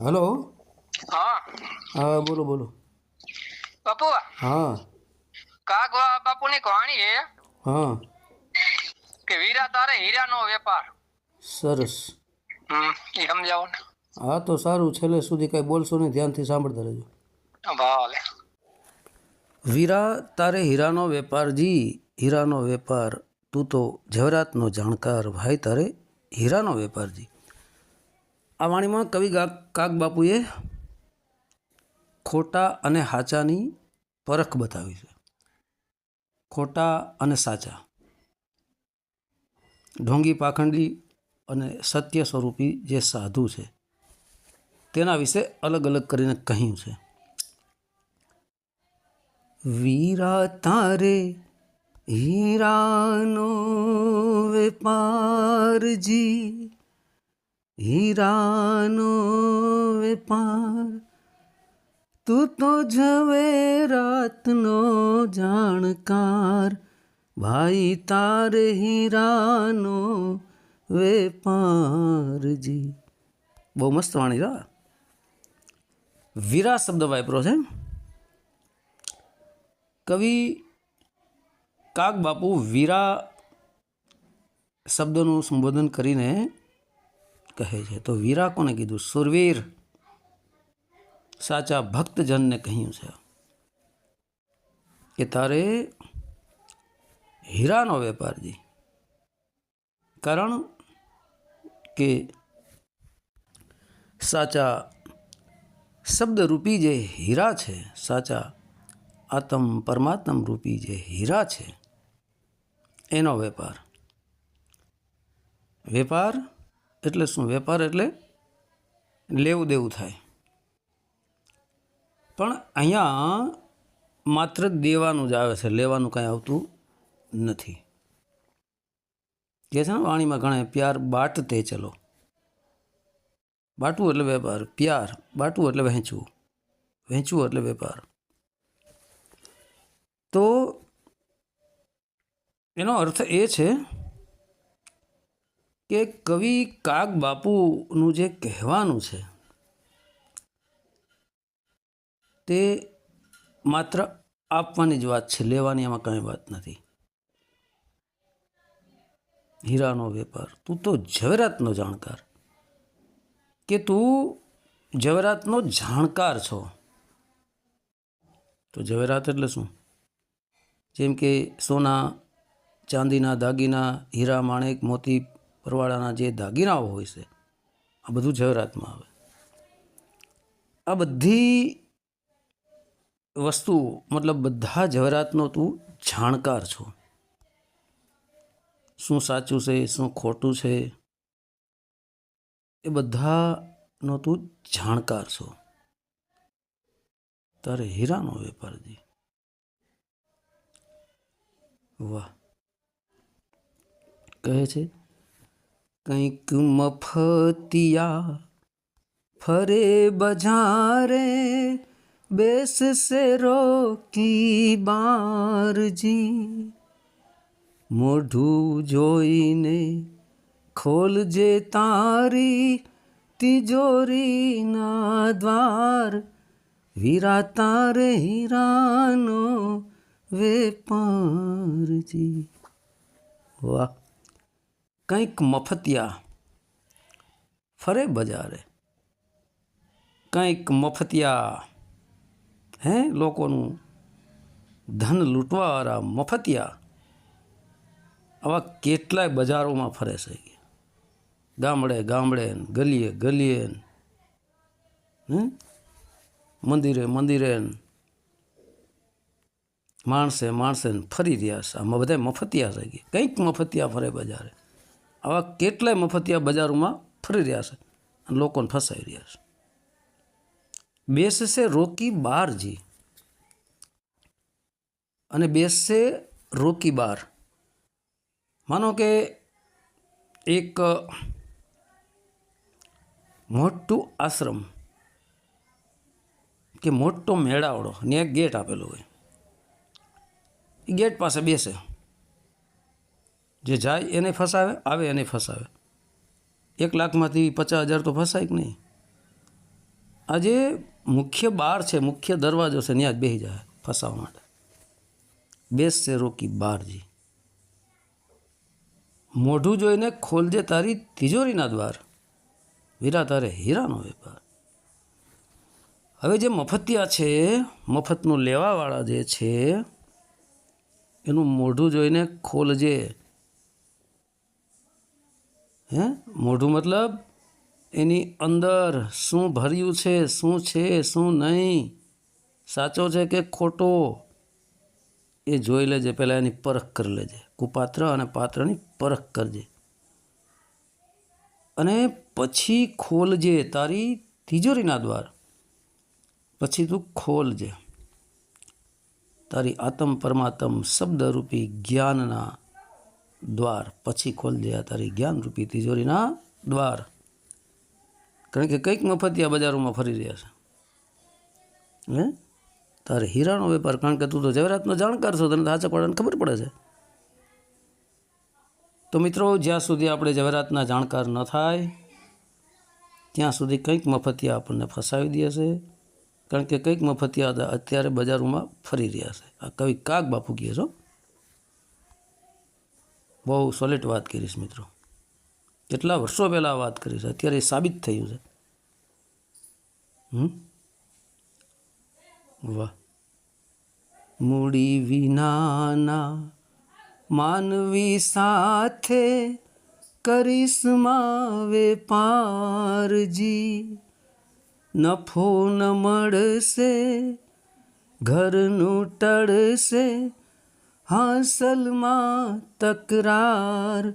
Hello? હા. હા બોલો બોલો. બાપુ હા. કાગ બાપુની કહાણી છે હા. કે વીરા તારે હીરાનો વેપાર. સરસ. હમ એ સમજાવો ને. હા તો સારું. છેલ્લે સુધી કઈ બોલશો નહીં ધ્યાનથી સાંભળતા રહેજો. ભલે. વીરા તારે હીરાનો વેપારજી હીરાનો વેપાર. તું તો જવરાતનો જાણકાર. ભાઈ તારે હીરાનો વેપારજી આ વાણીમાં કવિ કાગ બાપુએ ખોટા અને સાચાની પરખ બતાવી છે. ખોટા અને સાચા. ઢોંગી પાખંડી અને સત્ય સ્વરૂપી જે સાધુ છે, તેના વિશે અલગ અલગ કરીને કહ્યું છે. વીરા તારે હીરાનો વેપારજી હીરાનો વેપાર. તું તો ઝવેરાતનો જાણકાર. ભાઈ, તાર હીરાનો વેપારજી. બહુ મસ્ત વાણી રા વીરા શબ્દ વાપરો છે કવિ કાક બાપુ વીરા શબ્દનું સંબોધન કરીને કહે છે. તો વીરા કોને કીધું? સુરવીર. સાચા ભક્તજનને કહ્યું છે. કે તારે હીરાનો વેપારજી કારણ કે સાચા શબ્દરૂપી જે હીરા છે, સાચા આત્મ પરમાત્મ રૂપી જે હીરા છે, એનો વેપાર. વેપાર એટલે શું? વેપાર એટલે લેવું દેવું થાય. પણ અહીંયા માત્ર દેવાનું જ આવે છે, લેવાનું કાંઈ આવતું નથી. કે છે ને વાણીમાં ઘણા પ્યાર બાટ તે ચલો. બાટવું એટલે વેપાર, પ્યાર બાટવું એટલે વહેંચવું. વહેંચવું એટલે વેપાર. તો એનો અર્થ એ છે કે કવિ કાગ બાપુનું જે કહેવાનું છે, તે માત્ર આપવાની જ વાત છે, લેવાની એમાં કાંઈ વાત નથી. હીરાનો વેપાર, તું તો ઝવેરાતનો જાણકાર. કે તું ઝવેરાતનો જાણકાર છો? તો ઝવેરાત એટલે શું? જેમ કે સોના, ચાંદીના, દાગીના, હીરા, માણેક, મોતી પરવાળાના જે દાગીનાઓ હોય છે, આ બધું જવરાતમાં આવે. આ બધી વસ્તુ, મતલબ બધા ઝવેરાતનો તું જાણકાર છો. શું સાચું છે, શું ખોટું છે, એ બધાનો તું જાણકાર છો. તારે હીરાનો વેપારજી. વાહ. કહે છે કંઈક મફતિયા. ફરે બજારે બેસશે રોકી બારજી. મોઢું જોઈને ખોલજે તારી તિજોરીના દ્વાર. વીરા તારે હીરાનો વેપારજી. વાહ. કંઈક મફતિયા. ફરે બજારે. કંઈક મફતિયા. હે લોકોનું ધન લૂંટવાવાળા મફતિયા. આવા કેટલાય બજારોમાં ફરે છે ગામડે ગામડે ગલીએ ગલીએ મંદિરે મંદિરે માણસે માણસે ફરી રહ્યા છે. આમાં બધા મફતિયા છે કંઈક મફતિયા ફરે બજારે. આવા કેટલાય મફતિયા બજારોમાં ફરી રહ્યા છે અને લોકોને ફસાઈ રહ્યા છે. બેસશે રોકી બારજી અને બેસશે રોકી બાર. માનો કે એક મોટું આશ્રમ કે મોટો મેળાવડો ને એક ગેટ આપેલો હોય. એ ગેટ પાસે બેસે. જે જાય એને ફસાવે, આવે એને ફસાવે. એક લાખમાંથી પચાસ હજાર તો ફસાય કે નહીં? આ જે મુખ્ય બાર છે, મુખ્ય દરવાજો છે ત્યાં જ બેસી જાય ફસાવા માટે. બેસશે રોકી બારજી. મોઢું જોઈને ખોલજે તારી તિજોરીના દ્વાર. વીરા તારે હીરાનો વેપાર. હવે જે મફતિયા છે, મફતનું લેવાવાળા જે છે, એનું મોઢું જોઈને ખોલજે. હે? મોઢું મતલબ? એની અંદર શું ભર્યું છે, શું છે, શું નહીં? સાચો છે કે ખોટો? એ જોઈ લેજે, પહેલાં એની પરખ કરી લેજે. કુપાત્ર અને પાત્રની પરખ કરજે. અને પછી ખોલજે તારી તિજોરીના દ્વાર. પછી તું ખોલજે. તારી આત્મ પરમાત્મ શબ્દરૂપી જ્ઞાનના દ્વાર. પછી ખોલજે આ તારી જ્ઞાનરૂપી તિજોરીના દ્વાર. કારણ કે કંઈક મફતિયા બજારોમાં ફરી રહ્યા છે. હે? તારે હીરાનો વેપાર, કારણ કે તું તો જવેરાતનો જાણકાર છો, તને સાચા પડવાની ખબર પડે છે. તો મિત્રો, જ્યાં સુધી આપણે જવેરાતના જાણકાર ન થાય, ત્યાં સુધી કંઈક મફતિયા આપણને ફસાવી દે છે. કારણ કે કંઈક મફતિયા અત્યારે બજારોમાં ફરી રહ્યા છે. આ કવિ કાગ બાપુ કહે છો બહુ સોલિડ વાત કરીશ મિત્રો. કેટલા વર્ષો પહેલાં વાત કરીશ? અત્યારે સાબિત થયું છે. વાહ. મૂડી વિનાના માનવી સાથે કરિશ્મા વેપારજી નફો ન મળશે, ઘરનું ટળશે હાંસલમાં તકરાર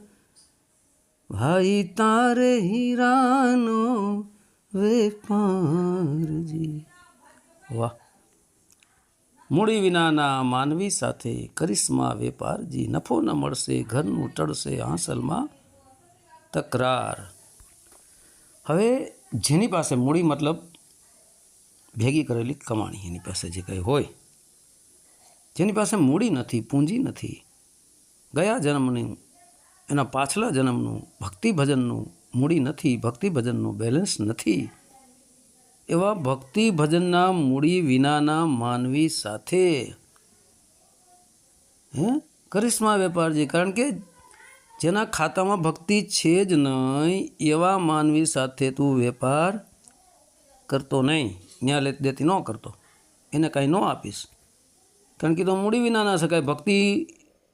ભાઈ તારે હીરાનો વેપારજી વાહ મૂડી વિનાના માનવી સાથે કરિશ્મા વેપારજી નફો ન મળશે ઘરનું ટળશે હાંસલમાં તકરાર હવે જેની પાસે મૂડી મતલબ ભેગી કરેલી કમાણી એની પાસે જે કંઈ હોય જેની પાસે મૂડી નથી, પૂંજી નથી. ગયા જન્મની, એના પાછલા જન્મનું ભક્તિ ભજનનું મૂડી નથી ભક્તિ ભજનનું બેલેન્સ નથી. એવા ભક્તિ ભજનના મૂડી વિનાના માનવી સાથે, હે? કરિશ્મા વેપારજી, કારણ કે જેના ખાતામાં ભક્તિ છે જ નહીં, એવા માનવી સાથે તું વેપાર કરતો નહીં ન્યા લેતી દેતી ન કરતો. એને કાંઈ ન આપીશ. કારણ કે તો મૂડી વિના ના શકાય. ભક્તિ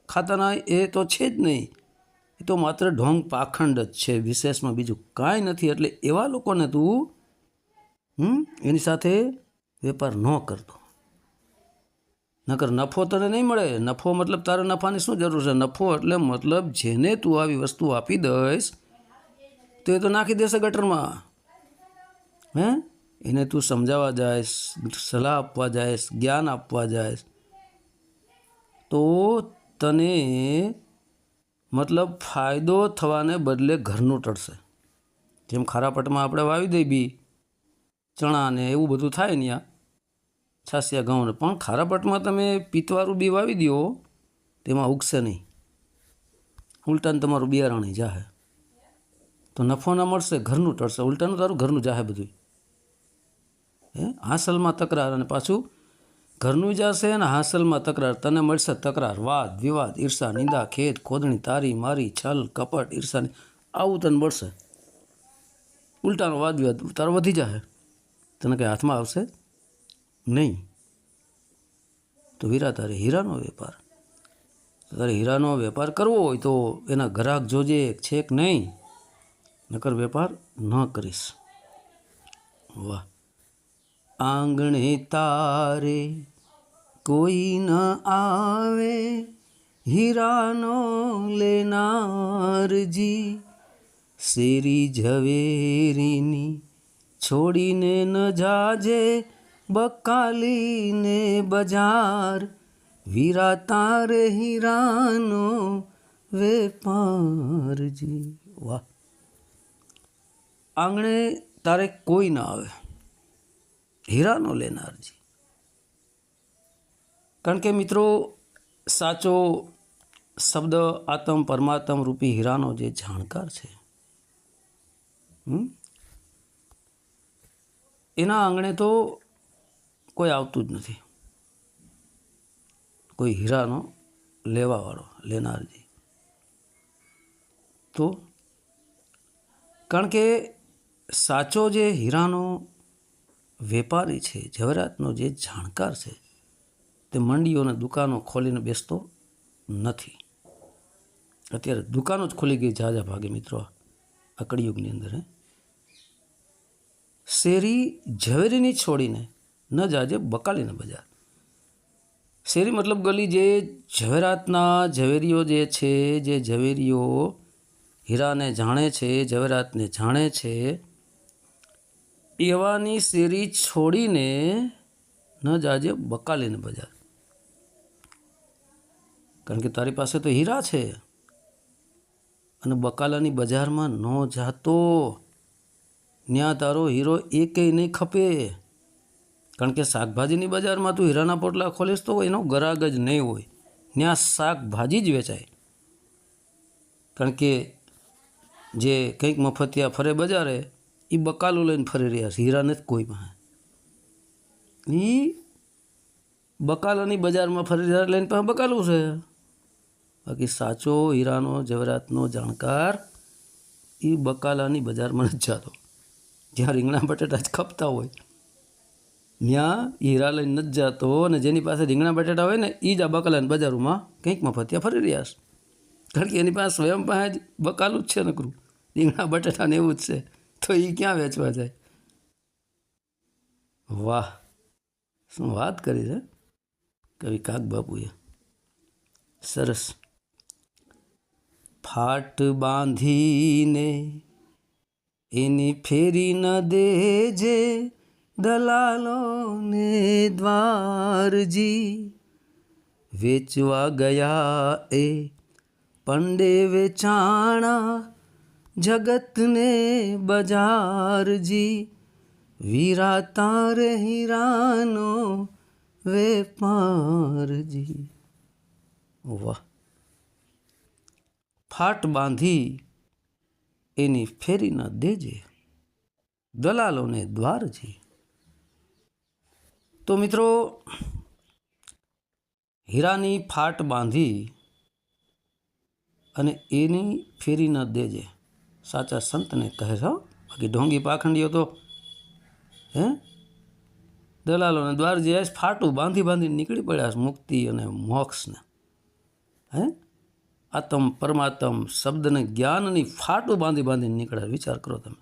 ખાતાના એ તો છે જ નહીં. એ તો માત્ર ઢોંગ પાખંડ જ છે. વિશેષમાં બીજું કાંઈ નથી. એટલે એવા લોકોને તું, હમ, એની સાથે વેપાર ન કરતો નકર નફો તને નહીં મળે. નફો મતલબ તારે નફાની શું જરૂર છે? નફો એટલે મતલબ જેને તું આવી વસ્તુ આપી દઈશ, તો એ તો નાખી દેશે ગટરમાં. હે? એને તું સમજાવવા જાયશ, સલાહ આપવા જાયશ, જ્ઞાન આપવા જાયશ. તો તને મતલબ ફાયદો થવાને બદલે ઘરનું ટળશે. જેમ ખારા પટમાં આપણે વાવી દઈ બી, ચણા ને એવું બધું થાય ત્યાં છાસિયા ઘઉંને પણ ખારા પટમાં તમે પિત્તવારું બી વાવી દો તેમાં ઉગશે નહીં. ઉલટાનું તમારું બિયારણી જાહે. તો નફો ના મળશે, ઘરનું ટળશે. ઉલટાનું તારું ઘરનું જાહે બધું હે? હાંસલમાં તકરાર અને પાછું ઘરનું જશે અને હાંસલમાં તકરાર, તને મળશે તકરાર, વાદ, વિવાદ, ઈર્ષા, નિંદા, ખેદ, ખોદણી, તારી, મારી, છલ, કપટ, ઈર્ષા આવું તને મળશે. ઉલટાનો વાદ, વિવાદ, તારો વધી જશે તને કંઈ હાથમાં આવશે? નહીં. તો વીરા તારે હીરાનો વેપાર. તારે હીરાનો વેપાર કરવો હોય તો એના ગ્રાહક જોજે છે કે નહીં. નકર વેપાર ન કરીશ. વાહ. આંગણે તારે કોઈ ન આવે, હીરાનો લેનારજી. શેરી ઝવેરીની છોડીને ન જાજે, બકાલીને બજાર. વીરા તારે હીરાનો વેપારજી. વાહ. આંગણે તારે કોઈ ના આવે, હીરાનો લેનારજી. કારણ કે મિત્રો, સાચો શબ્દ આત્મ પરમાત્મ રૂપી હીરાનો જે જાણકાર છે? એના આંગણે તો કોઈ આવતું જ નથી કોઈ હીરાનો લેવાવાળો, લેનારજી તો કારણ કે સાચો જે હીરાનો વેપારી છે જવેરાતનો જે જાણકાર છે તે મંડીઓને દુકાનો ખોલીને બેસતો નથી. અત્યારે દુકાનો જ ખોલી ગઈ જાજા ભાગે મિત્રો, આ કળિયુગની અંદર, હે. શેરી ઝવેરીની છોડીને ન જાજે બકાલીને બજાર. શેરી મતલબ ગલી જે ઝવેરાતના ઝવેરીઓ જે છે, જે ઝવેરીઓ હીરાને જાણે છે, ઝવેરાતને જાણે છે, એવાની શેરી છોડીને ન જાજે બકાલીને બજાર. કારણ કે તારી પાસે તો હીરા છે. અને બકાલાની બજારમાં ન જાતો. ત્યાં તારો હીરો એકેય નહીં ખપે. કારણ કે શાકભાજીની બજારમાં તું હીરાના પોટલા ખોલીશ તો એનો ગરાગ જ નહીં હોય. ત્યાં શાકભાજી જ વેચાય. કારણ કે જે કંઈક મફતિયા ફરે બજારે એ બકાલું લઈને ફરી રહ્યા છે. હીરા નથી કોઈ પાસે એ બકાલાની બજારમાં ફરી રહ્યા લઈને પાસે બકાલું છે. બાકી સાચો હીરાનો જવરાતનો જાણકાર એ બકાલાની બજારમાં નથી જતો. જ્યાં રીંગણા બટેટા જ ખપતા હોય, ત્યાં હીરા લઈને નથી જતો અને જેની પાસે રીંગણા બટેટા હોય ને એ જ આ બકાલાની બજારોમાં કંઈક મફતિયા ફરી રહ્યા છે. કારણ કે એની પાસે સ્વયં પાસે જ બકાલું જ છે નકરું. રીંગણા બટેટાને એવું જ છે, તો એ ક્યાં વેચવા જાય? વાહ, શું વાત કરી છે? કવિ કાક બાપુએ સરસ. ફાટ બાંધીને એની ફેરી ન દેજે દલાલોને દ્વારજી. વેચવા ગયા એ પંડે વેચાણા જગતને બજારજી. વીરા તારે હીરાનો વેપારજી. વાહ. ફાટ બાંધી એની ફેરી ન દેજે દલાલોને દ્વારજી તો મિત્રો, હીરાની ફાટ બાંધી અને એની ફેરી ન દેજે સાચા સંતને કહે છે. બાકી ઢોંગી પાખંડીઓ તો, હે? દલાલોને દ્વાર જે ફાટું બાંધી બાંધી નીકળી પડ્યા મુક્તિ અને મોક્ષને, હે? આત્મ પરમાત્મ શબ્દને જ્ઞાનની ફાટું બાંધી બાંધીને નીકળે વિચાર કરો તમે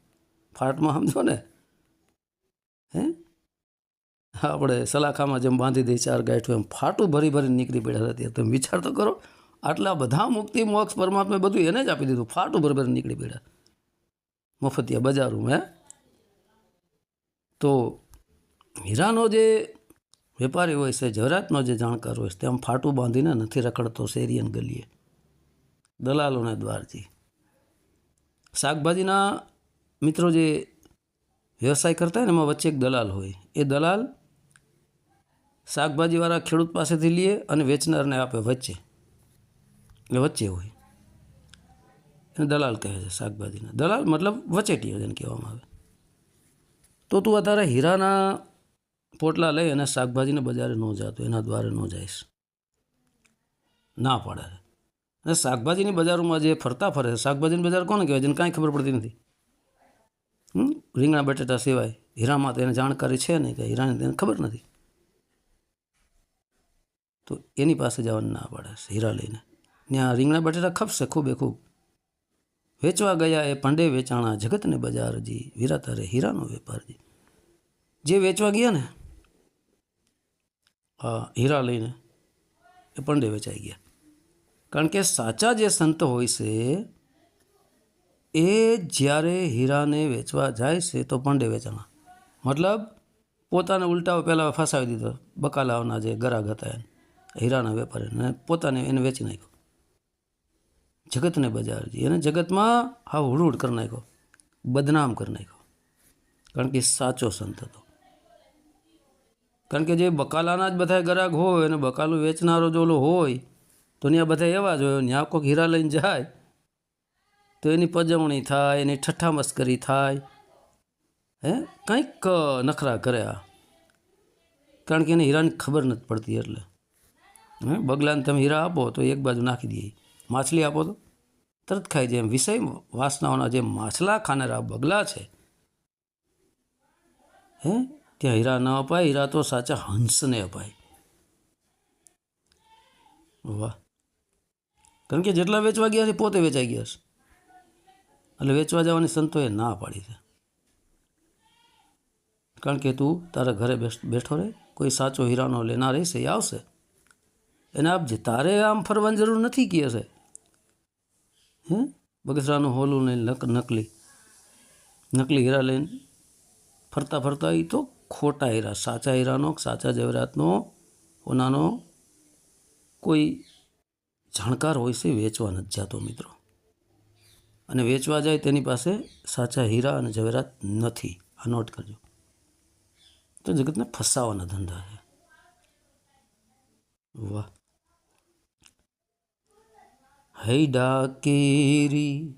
ફાટમાં સમજો ને હે આપણે સલાખામાં જેમ બાંધી દઈ ચાર ગાંઠું એમ ફાટું ભરી ભરી નીકળી પડ્યા હતા તમે વિચાર તો કરો આટલા બધા મુક્તિ મોક્ષ પરમાત્મા બધું એને જ આપી દીધું ફાટું ભરી ભરી નીકળી પડ્યા મફતિયા બજારું હે તો હીરાનો જે વેપારી હોય છે જવરાતનો જે જાણકાર હોય છે તેમ ફાટું બાંધીને નથી રખડતો શેરીયન ગલીએ દલાલોને દ્વારથી. શાકભાજીના મિત્રો જે વ્યવસાય કરતા હોય ને એમાં વચ્ચે એક દલાલ હોય. એ દલાલ શાકભાજીવાળા ખેડૂત પાસેથી લે અને વેચનારને આપે વચ્ચે. એટલે વચ્ચે હોય. એને દલાલ કહે છે શાકભાજીના. દલાલ મતલબ વચેટીઓ જેને કહેવામાં આવે. તો તું અત્યારે હીરાના પોટલા લઈ અને શાકભાજીને બજારે ન જાતો એના દ્વારે ન જઈશ. ના પાડે. અને શાકભાજીની બજારોમાં જે ફરતા ફરે શાકભાજીની બજાર કોને કહેવાય? જેને કાંઈ ખબર પડતી નથી? રીંગણા, બટેટા સિવાય હીરામાં તો એને જાણકારી છે નહીં કે હીરાની તેને ખબર નથી. તો એની પાસે જવાનું ના પડે હીરા લઈને. ત્યાં રીંગણા, બટેટા ખપશે ખૂબે ખૂબ. વેચવા ગયા એ પંડે વેચાણા જગતને બજારજી વીરા તારે હીરાનો વેપારજી. જે વેચવા ગયા ને હા હીરા લઈને એ પંડે વેચાઈ ગયા. કારણ કે સાચા જે સંત હોય છે, એ જ્યારે હીરાને વેચવા જાય છે, તો પંડે વેચાણા મતલબ, પોતાને ઉલટાઓ પહેલાં ફસાવી દીધો, બકાલાઓના જે ગરાગ હતા એને, હીરાના વેપારીને પોતાને એને વેચી નાખ્યો. જગતને બજારજી એને જગતમાં હા હુડુડ કરી નાખ્યો, બદનામ કરી નાખ્યો. કારણ કે સાચો સંત હતો. કારણ કે જે બકાલાના જ બધા ગરાગ હોય, અને બકાલું વેચનારો જો ઓલો હોય તો ત્યાં બધા એવા જોયો ત્યાં કોઈક હીરા લઈને જાય, તો એની પજવણી થાય, એની ઠઠ્ઠા મસ્કરી થાય. હે? કંઈક નખરા કરે આ. કારણ કે એને હીરાની ખબર નથી પડતી એટલે. હે? બગલાને તમે હીરા આપો તો એક બાજુ નાખી દઈએ. માછલી આપો તો. તરત ખાઈ જાય એમ. વિષય વાસનાઓના જે માછલા ખાનારા બગલા છે. હે? ત્યાં હીરા ન અપાય, હીરા તો સાચા હંસને અપાય. વાહ. કારણ કે જેટલા વેચવા ગયા છે પોતે વેચાઈ ગયા છે. એટલે વેચવા જવાની સંતોએ ના પાડી છે. કારણ કે તું તારા ઘરે બેઠો રહે, કોઈ સાચો હીરાનો લેનાર રહેશે એ આવશે. એને આપજે તારે આમ ફરવાની જરૂર નથી કહે છે હે? બગસરાનું હોલું લઈને નક, નકલી નકલી હીરા લઈને ફરતા ફરતા એ તો ખોટા હીરા, સાચા હીરાનો સાચા જવેરાતનો ઓનાનો કોઈ જાણકાર હોય છે વેચવા નથી જતો મિત્રો. અને વેચવા જાય તેની પાસે સાચા હીરા અને ઝવેરાત નથી. આ નોટ કરજો. તો જગતને ફસાવાના ધંધા છે. વાહ. હૈડા કેરી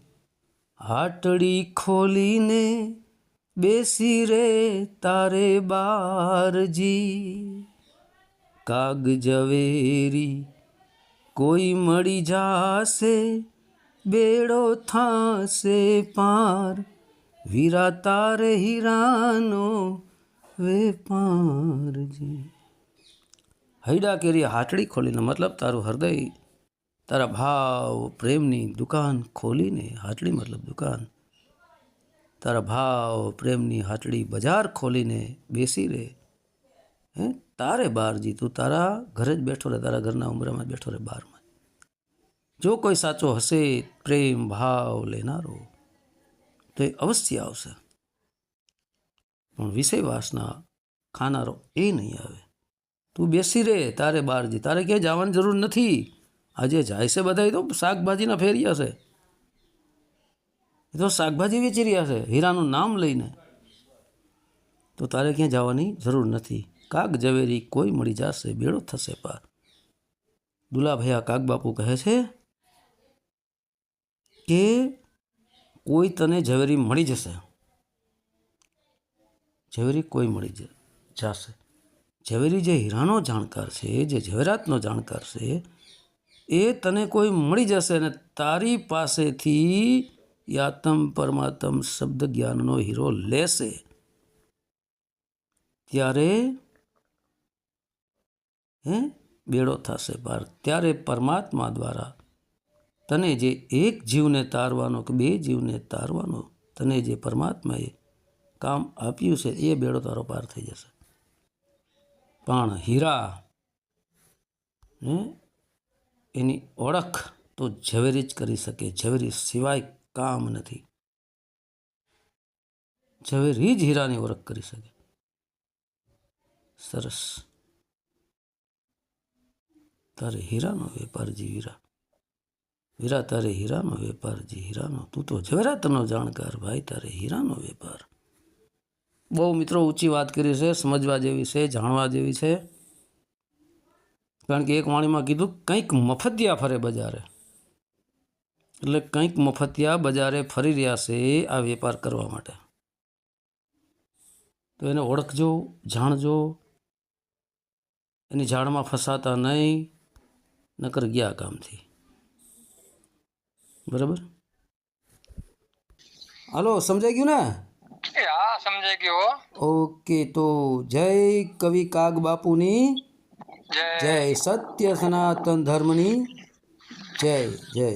હાટડી ખોલીને બેસી રે તારે બારજી. કાગ ઝવેરી કોઈ મળી જાશે, બેડો થાશે પાર. વીરા તારે હીરાનો વેપારજી હૈડા કેરી હાટડી ખોલીને મતલબ તારું હૃદય, તારા ભાવ પ્રેમની દુકાન ખોલીને હાટડી મતલબ દુકાન. તારા ભાવ પ્રેમની હાટડી બજાર ખોલીને બેસી રહે હે? તારે બહાર જી તું તારા ઘરે જ બેઠો રહે તારા ઘરના ઉમરામાં બેઠો રહે બહારમાં જો કોઈ સાચો હશે, પ્રેમ, ભાવ લેનારો, તો એ અવશ્ય આવશે. પણ વિષય વાસના ખાનારો એ નહીં આવે. તું બેસી રહે તારે બહાર જી, તારે ક્યાંય જવાની જરૂર નથી. આજે જાય છે બધા તો, શાકભાજીના ફેરિયા છે. એ તો શાકભાજી વેચી રહ્યા છે, હીરાનું નામ લઈને. તો તારે ક્યાં જવાની જરૂર નથી. કાગ ઝવેરી કોઈ મળી જશે, બેડો થશે પાર. દુલાભૈયા કાગ બાપુ કહે છે કે કોઈ તને ઝવેરી મળી જશે. ઝવેરી કોઈ મળી જશે. ઝવેરી જે હીરાનો જાણકાર છે, જે ઝવેરાતનો જાણકાર છે, એ તને કોઈ મળી જશે અને તારી પાસેથી યાતમ પરમાત્મ શબ્દ જ્ઞાનનો હીરો લેશે. ત્યારે હે? બેડો થશે પાર ત્યારે પરમાત્મા દ્વારા તને જે એક જીવને તારવાનો કે બે જીવને તારવાનો, તને જે પરમાત્માએ કામ આપ્યું છે, એ બેડો તારો પાર થઈ જશે. પણ હીરા, હે? એની ઓળખ તો ઝવેરી જ કરી શકે. ઝવેરી સિવાય કામ નથી. ઝવેરી જ હીરાની ઓળખ કરી શકે. સરસ. તારે હીરાનો વેપારજી હીરા હીરા તારે હીરાનો વેપારજી હીરાનો. તું તો ઝવેરાતનો જાણકાર ભાઈ, તારે હીરાનો વેપાર. બહુ મિત્રો ઊંચી વાત કરી છે, સમજવા જેવી છે, જાણવા જેવી છે. કારણ કે એક વાણીમાં કીધું, કંઈક મફતિયા ફરે બજારે. એટલે કંઈક મફતિયા બજારે ફરી રહ્યા છે આ વેપાર કરવા માટે. તો એને ઓળખજો, જાણજો. એની ઝાડમાં ફસાતા નહીં. નકર ગયા કામથી. બરાબર? હાલો સમજાઈ ગયું ને? હા સમજાઈ ગયો ઓકે તો જય કવિ કાગ બાપુની જય. જય સત્ય સનાતન ધર્મની જય જય.